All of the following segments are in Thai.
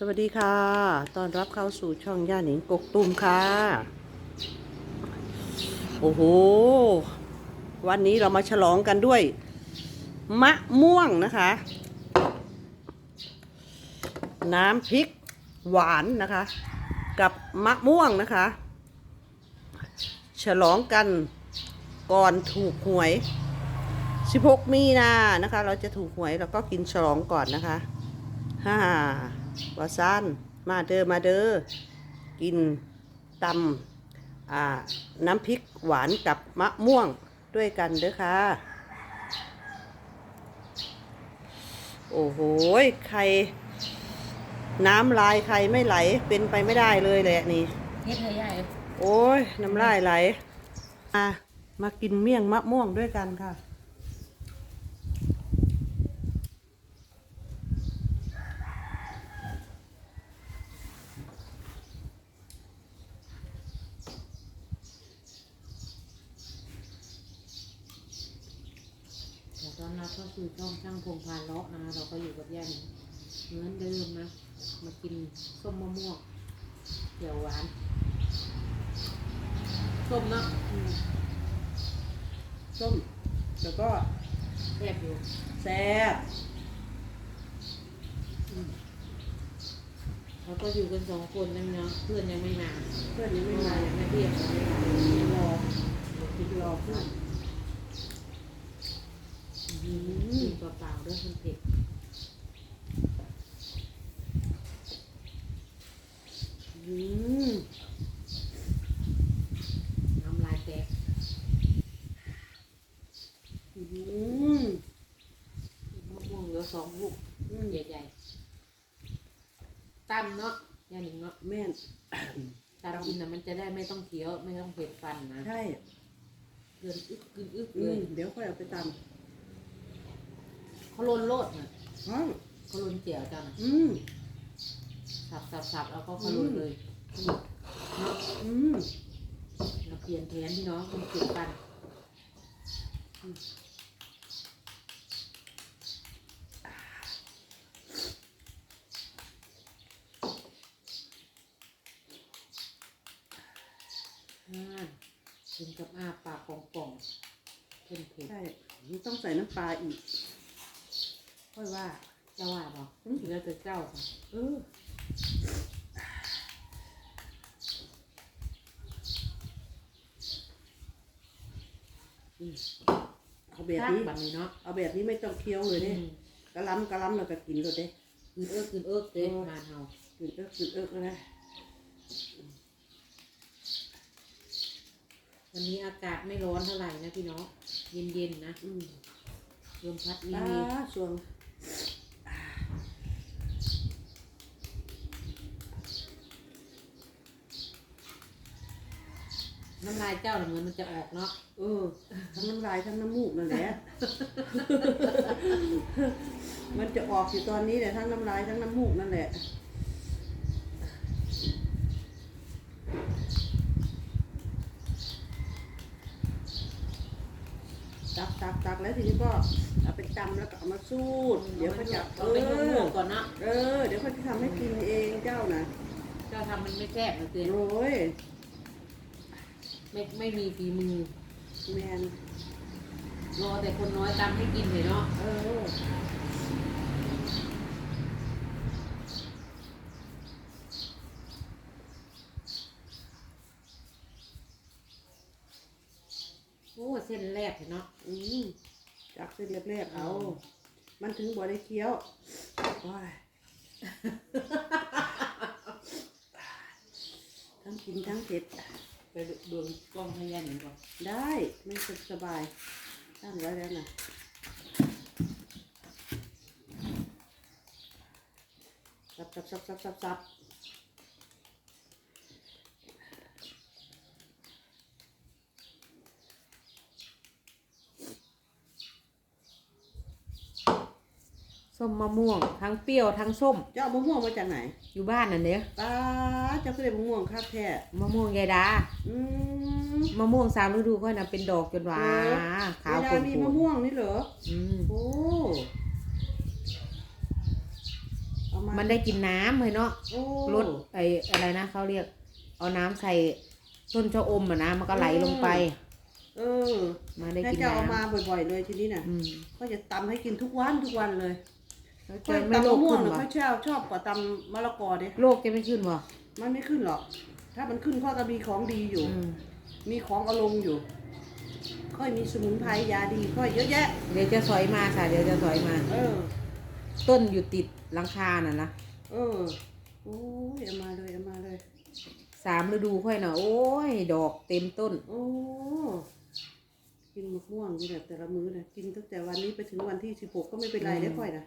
สวัสดีค่ะ ตอนรับเข้าสู่ช่องย่าหนิงกกตุมค่ะ โอ้โห วันนี้เรามาฉลองกันด้วย มะม่วงนะคะ น้ำพริกหวานนะคะ กับมะม่วงนะคะ ฉลองกันก่อนถูกหวย 16 มีนานะคะ เราจะถูกหวยเราก็กินฉลองก่อนนะคะฮ่า วาซันมาเด้อมาเด้อกินตำอ่าน้ำพริกหวานกับมะม่วงด้วยกันเด้อค่ะ โอ้โหใคร น้ำลายใครไม่ไหลเป็นไปไม่ได้เลยแหละนี่เฮ็ดให้ใหญ่โอ้ยน้ำลายไหล อะ มากินเมี่ยงมะม่วงด้วยกันค่ะ ขอต้อนรับเข้าสู่ช่องช่างพงพานเลาะนะเราก็อยู่กับย่าหนิงเหมือนเดิมนะ มากินส้มมะม่วงเขียวหวานส้มเนาะส้มแล้วก็แซ่บอยู่แซ่บเราก็อยู่กันสองคนนั่นเนาะเพื่อนยังไม่มา เพื่อนยังไม่มาอย่างแม่เพียงรอเดี๋ยวคิดรอเพื่อน อืมกินเปล่าๆด้วยคนเผ็ดอืมน้ำลายแตกอืมมะม่วงเหลือสองลูกอืมใหญ่ๆตั้มเนาะย่าหนิงเนาะแม่น ตามกินนะมันจะได้ไม่ต้องเคี้ยว ไม่ต้องเผ็ดฟันนะใช่เกินอึกกึนอึกอืเลมยเดี๋ยวค่อยเอาไปต เขาลนโลดนะำอ๋อเขาลนเจียวจ้านะอืมสับสับสับแล้วก็เขาลนเลยเนาะอืมเราเปลี่ยนแผนพี่น้องคนเผ็ดฟันอ่าถึงกับอ้าปากป่องๆเผ็ดเผ็ดใช่นี่ต้องใส่น้ำปลาอีก ค่อยว่าเจ้าว่าบอกแล้วแต่เจ้าค่ะเอออืมเอาแบบแบบนี้แบบนี้เนาะเอาแบบนี้ไม่ต้องเคี้ยวเลยเนี่ยกะล้ำกะล้ำเราก็กินเลยเด้คืนเอิกคืนเอิกเด้มาเฮากินเอิกกินเอิกนะวันนี้อากาศไม่ร้อนเท่าไหร่นะพี่น้องเย็นๆนะอืมลมพัดมีอ่าส่วน น้ำลายเจ้าน่ะเหมือนมันจะออกเนาะเออ ทั้งน้ำลายทั้งน้ำมูกนั่นแหละ มันจะออกอยู่ตอนนี้แหละทั้งน้ำลายทั้งน้ำมูกนั่นแหละ ตักตักตักแล้วทีนี้ก็เอาไปตำแล้วก็เอามาสูดเดี๋ยวเขาจะเอเอาไปลวอกๆก่อนเนาะเออ เดี๋ยวเขาจะทำให้กินเองเจ้านะเจ้าทำมันไม่แซ่บนะเตือนโอ้ย ไม่ไม่มีฝีมือแมนรอแต่คนน้อยตำให้กินเลยเนาะเออโอ้เส้นแรกเลยเนาะอืมจากเส้นแรกๆเอา มันถึงบ่ได้เคี้ยวโอ้ยทั้งกินทั้งเผ็ด ไปดูกล้องให้ยายหนึ่งก่อนได้ไม่สบายตั้งไว้แล้วนะซับซับซับซับซับซับ ส้มมะม่วง ทั้งเปรี้ยวทั้งส้ม เจ้าเอามะม่วงมาจากไหนอยู่บ้านน่ะเนี่ยป้าเจ้าก็เลยมะม่วงคาแท้มะม่วงยายดา อืมมะม่วงสามฤดูก็นะเป็นดอกจนหวาเออขาวเวขุ่ลานมีมะม่วงนี่เหรออืมโอ้เอาเอามามันได้กินน้ำเลยเนาะโอ้รดไออะไรนะเขาเรียก เอาน้ำใส่ต้นชะอมอะนะมันก็ไหลลงไป เออมาได้ให้กินจะเอามาน้ำบ่อยๆเลยทีนี้น่ะอืมก็จะตำให้กินทุกวันทุกวันเลย แล้วค่จะอยไม่ตำโรมะคม่วขึ้งนน่ะเหรอค่อยชอบชอบกว่าตำมะละกอเด้โรคจะไม่ขึ้นเหรอมันไม่ขึ้นหรอก ถ้ามันขึ้นข้อก็มีของดีอยู่ อืมมีของเอาลงอยู่ ค่อยมีสมุนไพรยาดี ค่อยเยอะแยะ เดี๋ยวจะสอยมาค่ะ เดี๋ยวจะสอยมา เออ ต้นอยู่ติดหลังคาน่ะนะเออโอ้ยเอามาเลยเอามาเลย สามฤดูค่อยน่ะโอ้ย ดอกเต็มต้น โอ้กินมะม่วงนี่แหละแต่ละมื้อนะกินตั้งแต่วันนี้ไปถึงวันที่สิบหกก็ไม่เป็นไรอืมได้ค่อยนะ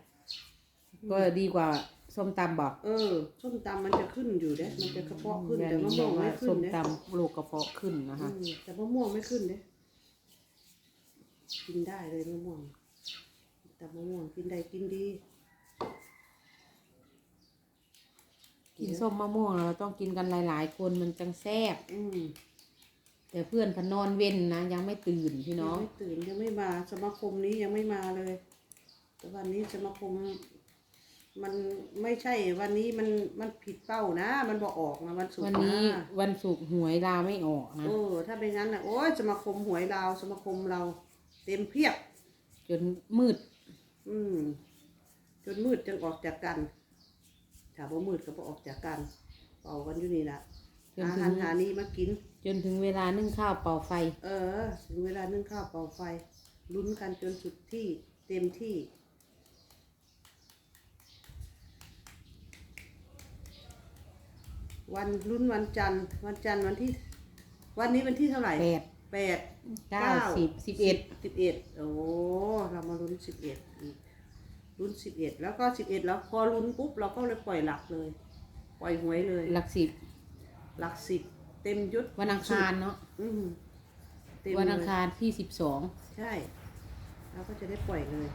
ก็ดีกว่าส้มตำบอกเออส้มตำมันจะขึ้นอยู่เด้ มันจะกระเพาะขึ้นอย่าแต่มะบม่วองกว่าไม่ขึ้ส้นมเด้ตำโรคกระเพาะขึ้นนะคะอืมแต่มะม่วงไม่ขึ้นเด้กินได้เลยมะม่วงแต่มะม่วงกินได้กินดี กินส้มมะม่วงเราต้องกินกันหลายๆ คนมันจังแซ่บอืมแต่เพื่อนพนอนเว้นนะยังไม่ตื่นพี่น้องยังไม่ตื่นยังไม่มาสมาคมนี้ยังไม่มาเลย แต่วันนี้สมาคม มันไม่ใช่วันนี้มันมันผิดเป้านะ มันบอกออกนะวันศุกร์วันนี้นะวันศุกร์หวยลาไม่ออกนะ เออถ้าเป็นงั้นนะโอ้ยสมาคมหวยลาวสมาคมเรา เต็มเพียบ จนมืด อืม จนมืดจนออกจากกันถ้าบ่มืดก็บ่ออกจากกัน เป่ากันอยู่นี่ละจนอาถึหางรหานี้มากิน จนถึงเวลานึ่งข้าวเป่าไฟ เออ ถึงเวลานึ่งข้าวเป่าไฟลุ้นกันจนสุดที่เต็มที่ วันลุ้นวันจันทร์วันจันทร์วันที่ วันนี้วันที่เท่าไหร่แปด แปดเก้าสิบสิบเอ็ด สิบเอ็ดโอ้เรามาลุ้นสิบเอ็ดลุ้นสิบเอ็ดแล้วก็สิบเอ็ดแล้วพอลุ้นปุ๊บเราก็เลยปล่อยหลักเลย ปล่อยหวยเลย หลักสิบหลักสิบเต็มยุทธวันอังคารเนาะอืมเต็มวันอังเลยคารที่สิบสองใช่เราก็จะได้ปล่อยเลย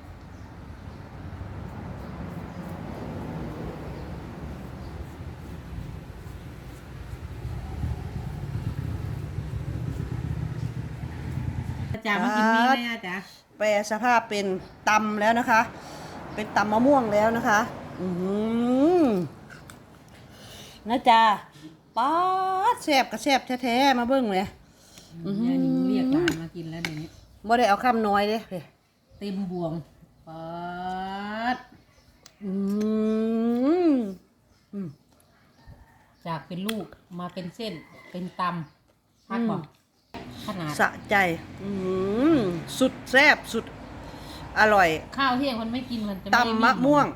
จารย์มากินมีไหมอาจารย์แปลสภาพเป็นตำแล้วนะคะ เป็นตำมะม่วงแล้วนะคะ อือหือนะจ๊ะป๊าดแซบกับแซบแท้ๆมาเบิ้งเลยอื้อหือยายหนิงเรียกหลานมากินแล้วเดี๋ยวนี้บ่ได้เอาคำน้อยเด้เพ่เต็มบวงปัดอืมอืม จากเป็นลูกมาเป็นเส้นเป็นตำพักบอก ขนาดสะใจ อืมสุดแซบสุดอร่อยข้าวเที่ยงมันไม่กินมันจะไได้ตำมะม่วง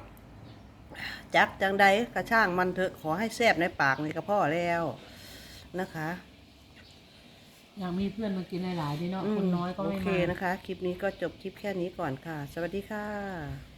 จักจังใดกระช่างมันเถอะขอให้แซบในปากในกระเพาะแล้วนะคะ อยากมีเพื่อนมากินหลายๆด้วยเนาะอืมคนน้อยก็โอไม่เคมา นะคะ คลิปนี้ก็จบคลิปแค่นี้ก่อนค่ะ สวัสดีค่ะ